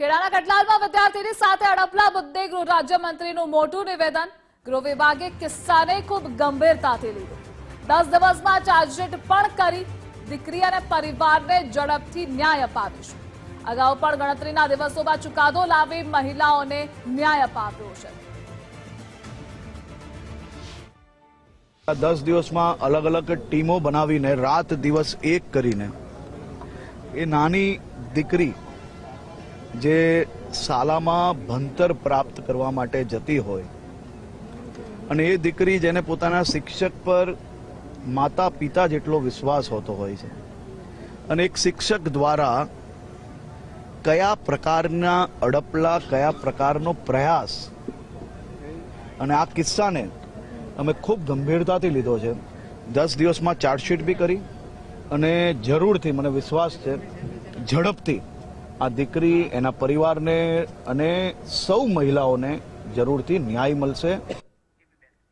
ખેડાના કટલાલમાં વિદ્યાર્થીની સાથે અડપલા મુદ્દે ગૃહ રાજ્યમંત્રીનું મોટું નિવેદન. ગૃહ વિભાગે કિસ્સાને ખૂબ ગંભીરતાથી લીધો. દસ દિવસમાં ચાર્જશીટ પણ કરી દીકરી અને પરિવારને ઝડપથી ન્યાય અપાવીશું. અગાઉ પણ ગણતરીના દિવસોમાં ચુકાદો લાવી મહિલાઓને ન્યાય અપાવ્યો છે. દસ દિવસમાં અલગ અલગ ટીમો બનાવીને રાત દિવસ એક કરીને એ નાની દીકરી જે શાલામાં ભણતર પ્રાપ્ત કરવા માટે જતી હોય. અને એ દીકરી જેને પોતાના શિક્ષક પર માતા પિતા જેટલો વિશ્વાસ હોતો હોય છે. અને એક શિક્ષક દ્વારા કયા પ્રકારના અડપલા, કયા પ્રકારનો પ્રયાસ. અને આ કિસ્સાને અમે ખૂબ ગંભીરતાથી લીધો છે. દસ દિવસમાં ચાર્જશીટ બી કરી અને જરૂરથી, મને વિશ્વાસ છે, ઝડપથી આ દીકરી એના પરિવારને અને સૌ મહિલાઓને જરૂરથી ન્યાય મળશે.